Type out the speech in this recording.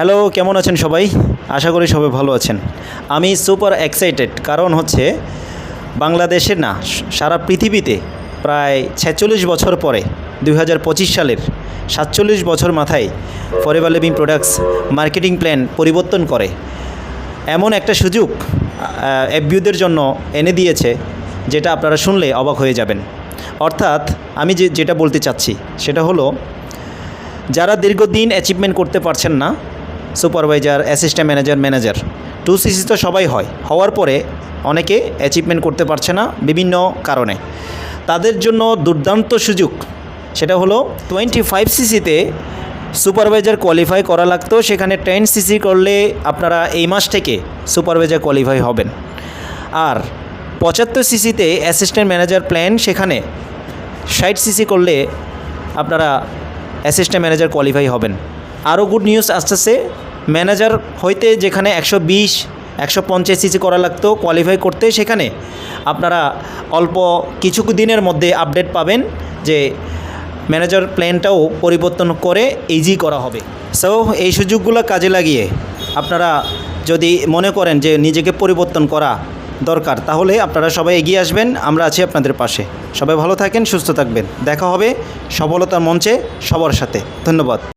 Hello, কেমন আছেন সবাই? আশা করি সবাই ভালো আছেন। আমি সুপার এক্সাইটেড, কারণ হচ্ছে বাংলাদেশে না, সারা পৃথিবীতে প্রায় ছেচল্লিশ বছর পরে দু হাজার পঁচিশ সালের সাতচল্লিশ বছর মাথায় forever living products marketing plan পরিবর্তন করে। এমন একটা সুযোগ এফবিউদের জন্য এনে দিয়েছে, যেটা আপনারা শুনলে অবাক হয়ে যাবেন। অর্থাৎ আমি যে, যেটা বলতে চাচ্ছি, সেটা হলো, যারা দীর্ঘদিন অ্যাচিভমেন্ট করতে পারছেন না supervisor assistant manager manager two CC তো সবাই হয়। হওয়ার পরে অনেকে অ্যাচিভমেন্ট করতে পারছে না বিভিন্ন কারণে। তাদের জন্য দুর্দান্ত সুযোগ, সেটা হলো টোয়েন্টি ফাইভ সিসিতে সুপারভাইজার কোয়ালিফাই করা লাগতো। সেখানে টেন সিসি করলে আপনারা এই মাস থেকে সুপারভাইজার কোয়ালিফাই হবেন। আর পঁচাত্তর সিসিতে অ্যাসিস্ট্যান্ট ম্যানেজার প্ল্যান সেখানে ষাট সিসি করলে আপনারা অ্যাসিস্ট্যান্ট ম্যানেজার কোয়ালিফাই হবেন। আরও গুড নিউজ আসতেছে ম্যানেজার হইতে যেখানে একশো বিশ, একশো পঞ্চাশ সিসি করা লাগতো কোয়ালিফাই করতে, সেখানে আপনারা অল্প কিছু দিনের মধ্যে আপডেট পাবেন যে ম্যানেজার প্ল্যানটাও পরিবর্তন করে ইজি করা হবে। সো এই সুযোগগুলো কাজে লাগিয়ে আপনারা যদি মনে করেন যে নিজেকে পরিবর্তন করা দরকার, তাহলে আপনারা সবাই এগিয়ে আসবেন, আমরা আছি আপনাদের পাশে। সবাই ভালো থাকেন, সুস্থ থাকবেন। দেখা হবে সফলতার মঞ্চে সবার সাথে। ধন্যবাদ।